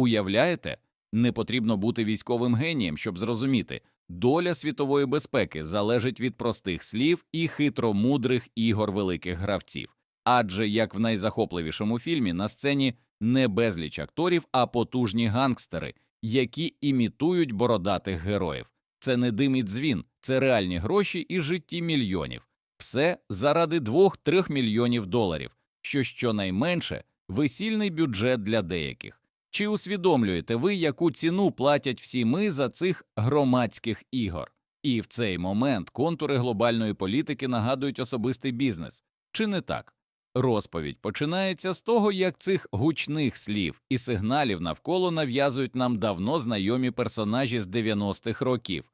Уявляєте, не потрібно бути військовим генієм, щоб зрозуміти, доля світової безпеки залежить від простих слів і хитромудрих ігор великих гравців. Адже як в найзахопливішому фільмі на сцені не безліч акторів, а потужні гангстери, які імітують бородатих героїв. Це не дим і дзвін, це реальні гроші і житті мільйонів. Все заради 2-3 мільйонів доларів, що щонайменше весільний бюджет для деяких. Чи усвідомлюєте ви, яку ціну платять всі ми за цих громадських ігор? І в цей момент контури глобальної політики нагадують особистий бізнес. Чи не так? Розповідь починається з того, як цих гучних слів і сигналів навколо нав'язують нам давно знайомі персонажі з 90-х років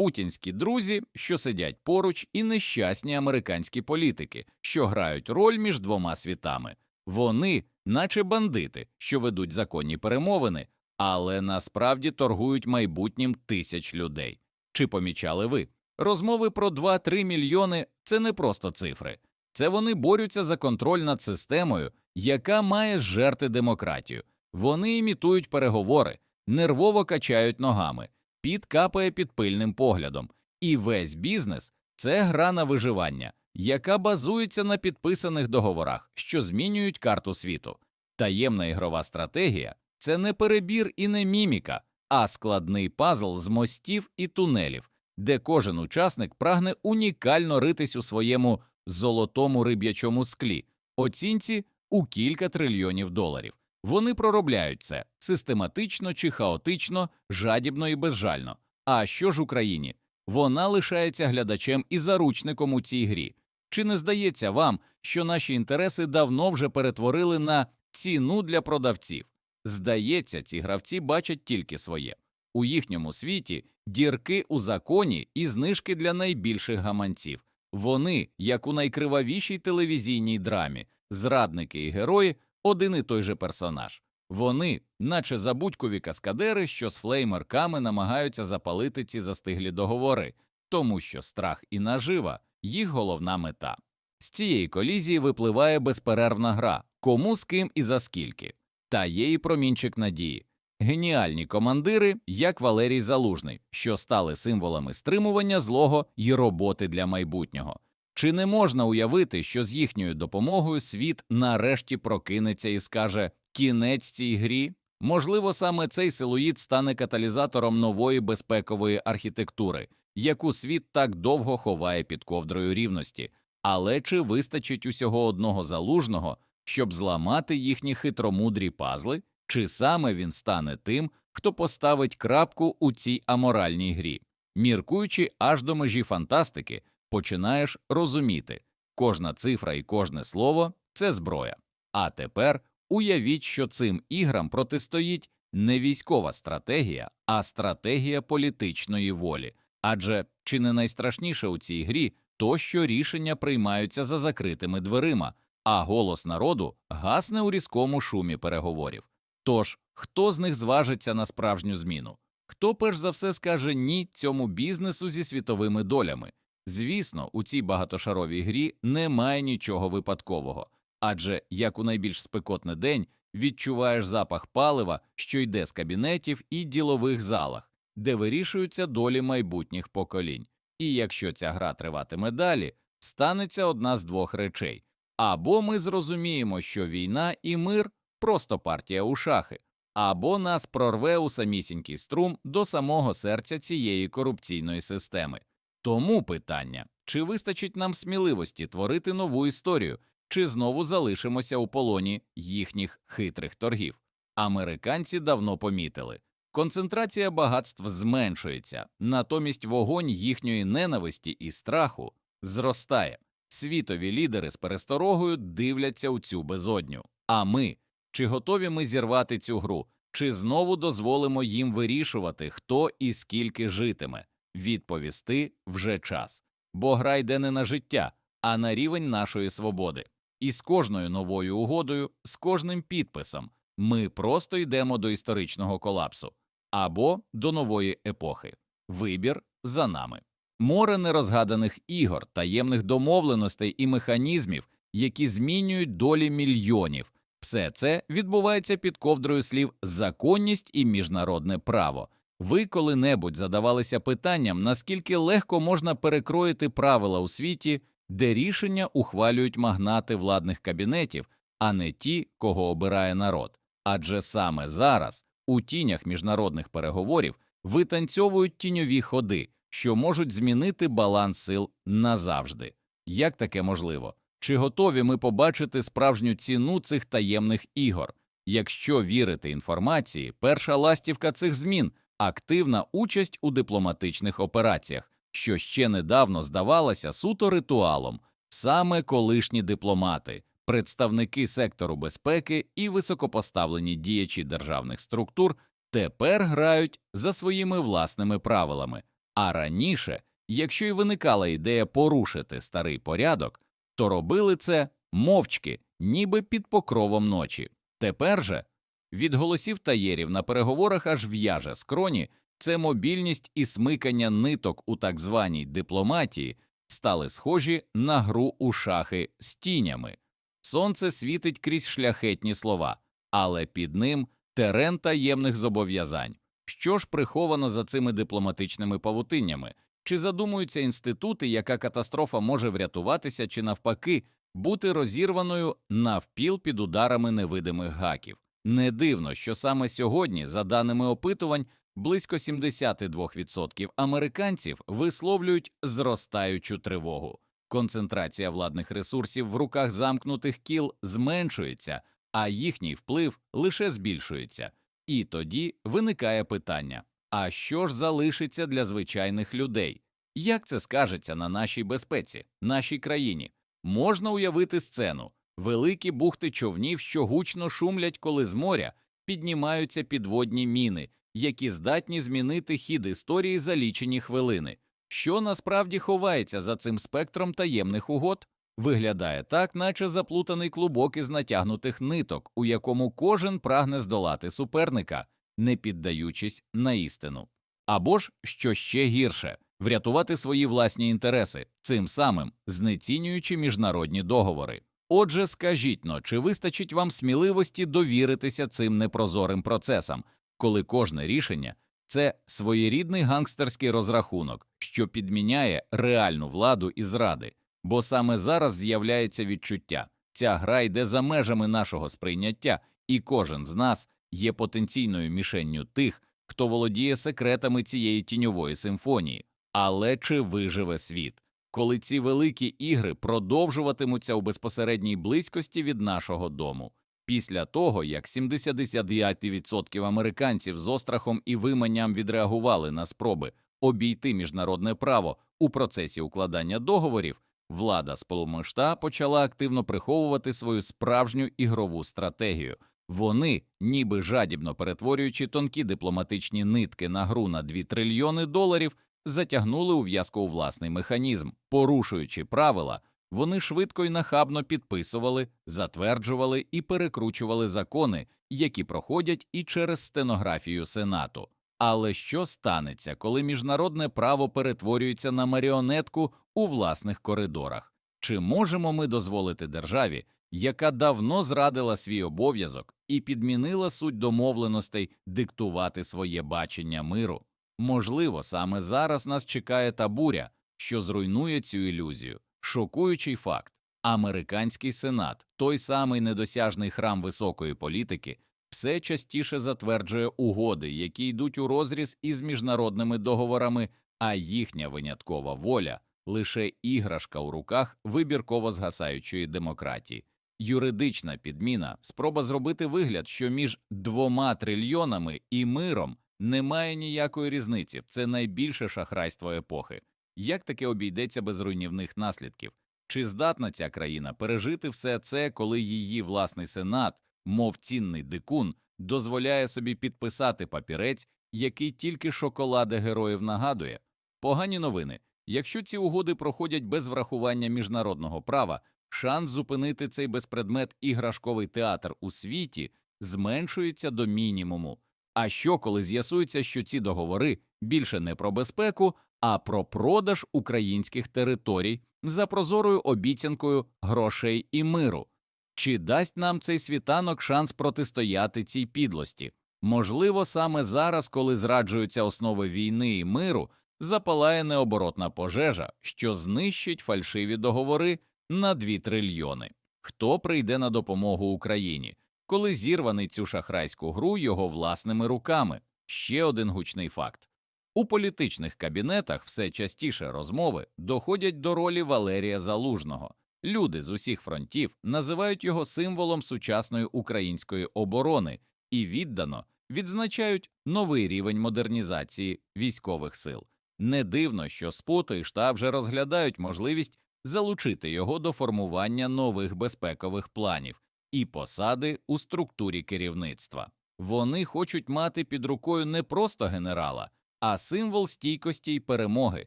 путінські друзі, що сидять поруч, і нещасні американські політики, що грають роль між двома світами. Вони, наче бандити, що ведуть законні перемовини, але насправді торгують майбутнім тисяч людей. Чи помічали ви? Розмови про 2-3 мільйони це не просто цифри. Це вони борються за контроль над системою, яка має зжерти демократію. Вони імітують переговори, нервово качають ногами, під капає під пильним поглядом. І весь бізнес це гра на виживання, яка базується на підписаних договорах, що змінюють карту світу. Таємна ігрова стратегія це не перебір і не міміка, а складний пазл з мостів і тунелів, де кожен учасник прагне унікально ритись у своєму золотому риб'ячому склі, оцінці у кілька трильйонів доларів. Вони проробляють це систематично чи хаотично, жадібно і безжально. А що ж Україні? Вона лишається глядачем і заручником у цій грі. Чи не здається вам, що наші інтереси давно вже перетворили на ціну для продавців? Здається, ці гравці бачать тільки своє. У їхньому світі дірки у законі і знижки для найбільших гаманців. Вони, як у найкривавішій телевізійній драмі, зрадники і герої один і той же персонаж. Вони, наче забудькові каскадери, що з флеймерками намагаються запалити ці застиглі договори, тому що страх і нажива їх головна мета. З цієї колізії випливає безперервна гра кому з ким і за скільки, та є і промінчик надії. Геніальні командири, як Валерій Залужний, що стали символами стримування злого і роботи для майбутнього. Чи не можна уявити, що з їхньою допомогою світ нарешті прокинеться і скаже кінець цій грі? Можливо, саме цей силуїд стане каталізатором нової безпекової архітектури, яку світ так довго ховає під ковдрою рівності, але чи вистачить усього одного залужного, щоб зламати їхні хитромудрі пазли, чи саме він стане тим, хто поставить крапку у цій аморальній грі? Міркуючи аж до межі фантастики, починаєш розуміти, кожна цифра і кожне слово це зброя. А тепер уявіть, що цим іграм протистоїть не військова стратегія, а стратегія політичної волі. Адже чи не найстрашніше у цій грі то, що рішення приймаються за закритими дверима, а голос народу гасне у різкому шумі переговорів. Тож, хто з них зважиться на справжню зміну? Хто перш за все скаже ні цьому бізнесу зі світовими долями? Звісно, у цій багатошаровій грі немає нічого випадкового, адже як у найбільш спекотний день відчуваєш запах палива, що йде з кабінетів і ділових залах, де вирішуються долі майбутніх поколінь. І якщо ця гра триватиме далі, станеться одна з двох речей або ми зрозуміємо, що війна і мир просто партія у шахи, або нас прорве у самісінький струм до самого серця цієї корупційної системи. Тому питання чи вистачить нам сміливості творити нову історію, чи знову залишимося у полоні їхніх хитрих торгів? Американці давно помітили концентрація багатств зменшується, натомість вогонь їхньої ненависті і страху зростає. Світові лідери з пересторогою дивляться у цю безодню. А ми чи готові ми зірвати цю гру, чи знову дозволимо їм вирішувати, хто і скільки житиме? Відповісти вже час, бо гра йде не на життя, а на рівень нашої свободи. І з кожною новою угодою, з кожним підписом ми просто йдемо до історичного колапсу або до нової епохи. Вибір за нами. Море нерозгаданих ігор, таємних домовленостей і механізмів, які змінюють долі мільйонів, Все це відбувається під ковдрою слів законність і міжнародне право. Ви коли-небудь задавалися питанням, наскільки легко можна перекроїти правила у світі, де рішення ухвалюють магнати владних кабінетів, а не ті, кого обирає народ. Адже саме зараз, у тінях міжнародних переговорів, витанцьовують тіньові ходи, що можуть змінити баланс сил назавжди. Як таке можливо? Чи готові ми побачити справжню ціну цих таємних ігор? Якщо вірити інформації, перша ластівка цих змін активна участь у дипломатичних операціях, що ще недавно здавалася суто ритуалом, саме колишні дипломати, представники сектору безпеки і високопоставлені діячі державних структур тепер грають за своїми власними правилами. А раніше, якщо й виникала ідея порушити старий порядок, то робили це мовчки, ніби під покровом ночі. Тепер же від голосів таєрів на переговорах аж в'яже скроні, це мобільність і смикання ниток у так званій дипломатії стали схожі на гру у шахи з тінями. Сонце світить крізь шляхетні слова, але під ним терен таємних зобов'язань. Що ж приховано за цими дипломатичними павутиннями? Чи задумуються інститути, яка катастрофа може врятуватися, чи навпаки бути розірваною навпіл під ударами невидимих гаків? Не дивно, що саме сьогодні, за даними опитувань, близько 72% американців висловлюють зростаючу тривогу. Концентрація владних ресурсів в руках замкнутих кіл зменшується, а їхній вплив лише збільшується. І тоді виникає питання: а що ж залишиться для звичайних людей? Як це скажеться на нашій безпеці, нашій країні? Можна уявити сцену великі бухти човнів, що гучно шумлять, коли з моря піднімаються підводні міни, які здатні змінити хід історії за лічені хвилини. Що насправді ховається за цим спектром таємних угод? Виглядає так, наче заплутаний клубок із натягнутих ниток, у якому кожен прагне здолати суперника, не піддаючись на істину. Або ж, що ще гірше, врятувати свої власні інтереси, цим самим знецінюючи міжнародні договори. Отже, скажіть но, чи вистачить вам сміливості довіритися цим непрозорим процесам, коли кожне рішення це своєрідний гангстерський розрахунок, що підміняє реальну владу і зради, бо саме зараз з'являється відчуття ця гра йде за межами нашого сприйняття, і кожен з нас є потенційною мішенню тих, хто володіє секретами цієї тіньової симфонії. Але чи виживе світ? коли ці великі ігри продовжуватимуться у безпосередній близькості від нашого дому. Після того, як 79% американців з острахом і виманням відреагували на спроби обійти міжнародне право у процесі укладання договорів, влада Споломишта почала активно приховувати свою справжню ігрову стратегію. Вони, ніби жадібно перетворюючи тонкі дипломатичні нитки на гру на 2 трильйони доларів, затягнули у в'язку у власний механізм, порушуючи правила, вони швидко і нахабно підписували, затверджували і перекручували закони, які проходять і через стенографію Сенату. Але що станеться, коли міжнародне право перетворюється на маріонетку у власних коридорах? Чи можемо ми дозволити державі, яка давно зрадила свій обов'язок і підмінила суть домовленостей диктувати своє бачення миру? Можливо, саме зараз нас чекає та буря, що зруйнує цю ілюзію. Шокуючий факт американський сенат, той самий недосяжний храм високої політики, все частіше затверджує угоди, які йдуть у розріз із міжнародними договорами, а їхня виняткова воля лише іграшка у руках вибірково згасаючої демократії. Юридична підміна, спроба зробити вигляд, що між двома трильйонами і миром немає ніякої різниці, це найбільше шахрайство епохи. Як таке обійдеться без руйнівних наслідків? Чи здатна ця країна пережити все це, коли її власний сенат, мов цінний дикун, дозволяє собі підписати папірець, який тільки шоколади героїв нагадує? Погані новини. Якщо ці угоди проходять без врахування міжнародного права, шанс зупинити цей безпредмет іграшковий театр у світі зменшується до мінімуму. А що, коли з'ясується, що ці договори більше не про безпеку, а про продаж українських територій за прозорою обіцянкою грошей і миру? Чи дасть нам цей світанок шанс протистояти цій підлості? Можливо, саме зараз, коли зраджуються основи війни і миру, запалає необоротна пожежа, що знищить фальшиві договори на 2 трильйони. Хто прийде на допомогу Україні, коли зірваний цю шахрайську гру його власними руками? Ще один гучний факт. У політичних кабінетах все частіше розмови доходять до ролі Валерія Залужного. Люди з усіх фронтів називають його символом сучасної української оборони і віддано відзначають новий рівень модернізації військових сил. Не дивно, що СПУТ і штаб вже розглядають можливість залучити його до формування нових безпекових планів і посади у структурі керівництва. Вони хочуть мати під рукою не просто генерала, а символ стійкості й перемоги,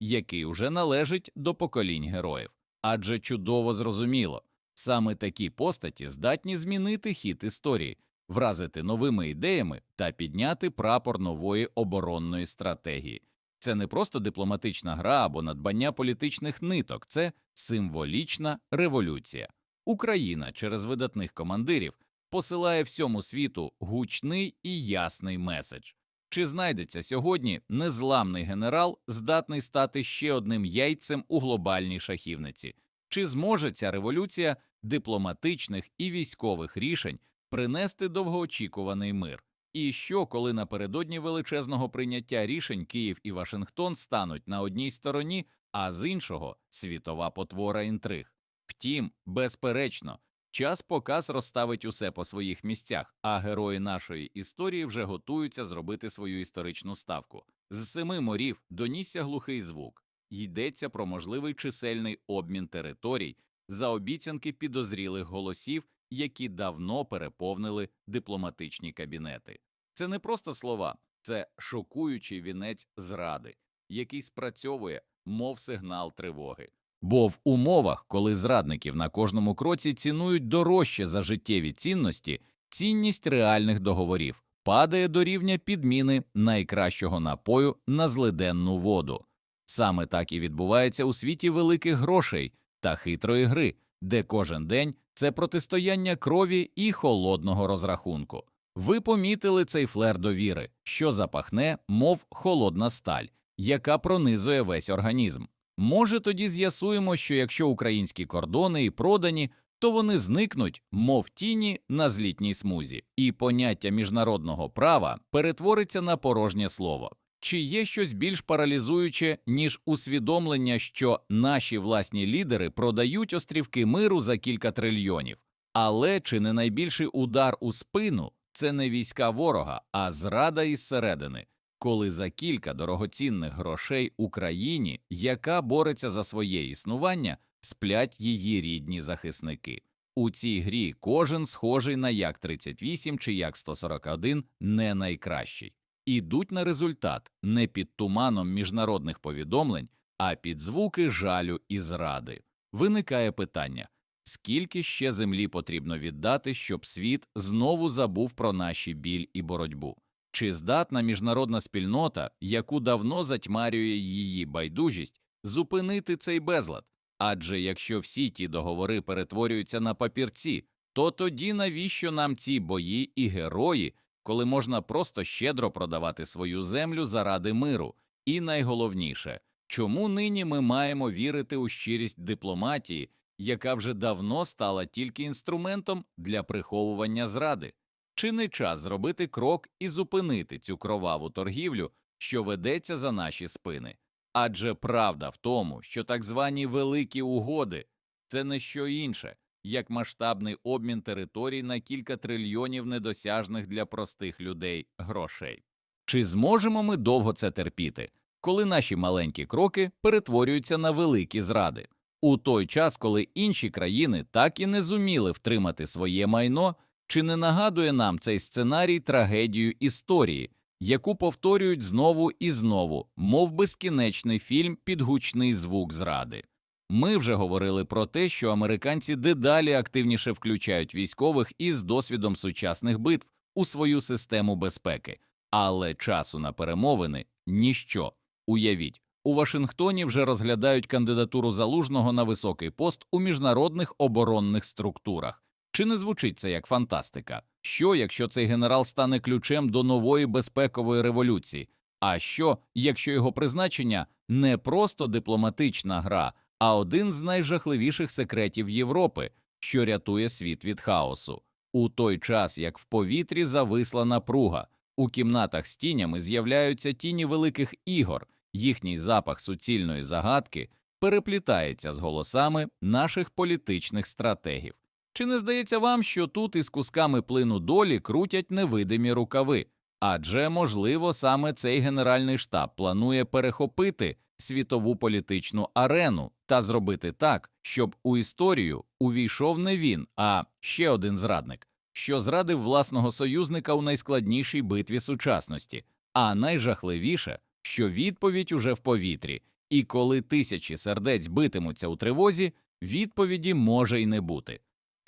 який уже належить до поколінь героїв. Адже чудово зрозуміло, саме такі постаті здатні змінити хід історії, вразити новими ідеями та підняти прапор нової оборонної стратегії. Це не просто дипломатична гра або надбання політичних ниток, це символічна революція. Україна через видатних командирів посилає всьому світу гучний і ясний меседж. Чи знайдеться сьогодні незламний генерал, здатний стати ще одним яйцем у глобальній шахівниці? Чи зможе ця революція дипломатичних і військових рішень принести довгоочікуваний мир? І що, коли напередодні величезного прийняття рішень Київ і Вашингтон стануть на одній стороні, а з іншого світова потвора інтриг? Втім, безперечно, час показ розставить усе по своїх місцях, а герої нашої історії вже готуються зробити свою історичну ставку. З семи морів донісся глухий звук. Йдеться про можливий чисельний обмін територій за обіцянки підозрілих голосів, які давно переповнили дипломатичні кабінети. Це не просто слова, це шокуючий вінець зради, який спрацьовує, мов сигнал тривоги. Бо в умовах, коли зрадників на кожному кроці цінують дорожче за життєві цінності, цінність реальних договорів падає до рівня підміни найкращого напою на злиденну воду. Саме так і відбувається у світі великих грошей та хитрої гри, де кожен день це протистояння крові і холодного розрахунку. Ви помітили цей флер довіри, що запахне, мов холодна сталь, яка пронизує весь організм. Може, тоді з'ясуємо, що якщо українські кордони і продані, то вони зникнуть, мов тіні на злітній смузі, і поняття міжнародного права перетвориться на порожнє слово. Чи є щось більш паралізуюче, ніж усвідомлення, що наші власні лідери продають острівки миру за кілька трильйонів? Але чи не найбільший удар у спину це не війська ворога, а зрада із середини, коли за кілька дорогоцінних грошей Україні, яка бореться за своє існування, сплять її рідні захисники. У цій грі кожен схожий на як 38 чи як 141 не найкращий. Ідуть на результат не під туманом міжнародних повідомлень, а під звуки жалю і зради. Виникає питання скільки ще землі потрібно віддати, щоб світ знову забув про наші біль і боротьбу? Чи здатна міжнародна спільнота, яку давно затьмарює її байдужість, зупинити цей безлад? Адже якщо всі ті договори перетворюються на папірці, то тоді навіщо нам ці бої і герої, коли можна просто щедро продавати свою землю заради миру? І найголовніше, чому нині ми маємо вірити у щирість дипломатії, яка вже давно стала тільки інструментом для приховування зради? Чи не час зробити крок і зупинити цю кроваву торгівлю, що ведеться за наші спини? Адже правда в тому, що так звані великі угоди це не що інше, як масштабний обмін територій на кілька трильйонів недосяжних для простих людей грошей. Чи зможемо ми довго це терпіти, коли наші маленькі кроки перетворюються на великі зради? У той час, коли інші країни так і не зуміли втримати своє майно, чи не нагадує нам цей сценарій трагедію історії, яку повторюють знову і знову, мов безкінечний фільм під гучний звук зради? Ми вже говорили про те, що американці дедалі активніше включають військових із досвідом сучасних битв у свою систему безпеки, але часу на перемовини ніщо. Уявіть, у Вашингтоні вже розглядають кандидатуру залужного на високий пост у міжнародних оборонних структурах. Чи не звучить це як фантастика? Що, якщо цей генерал стане ключем до нової безпекової революції? А що, якщо його призначення не просто дипломатична гра, а один з найжахливіших секретів Європи, що рятує світ від хаосу? У той час, як в повітрі зависла напруга, у кімнатах з тінями з'являються тіні великих ігор, їхній запах суцільної загадки переплітається з голосами наших політичних стратегів. Чи не здається вам, що тут із кусками плину долі крутять невидимі рукави? Адже, можливо, саме цей генеральний штаб планує перехопити світову політичну арену та зробити так, щоб у історію увійшов не він, а ще один зрадник, що зрадив власного союзника у найскладнішій битві сучасності, а найжахливіше, що відповідь уже в повітрі, і коли тисячі сердець битимуться у тривозі, відповіді може й не бути.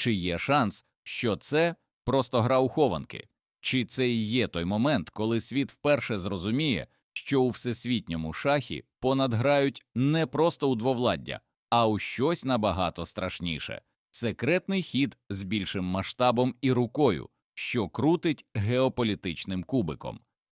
Чи є шанс, що це просто гра у хованки? Чи це і є той момент, коли світ вперше зрозуміє, що у всесвітньому шахі понад грають не просто у двовладдя, а у щось набагато страшніше секретний хід з більшим масштабом і рукою, що крутить геополітичним кубиком?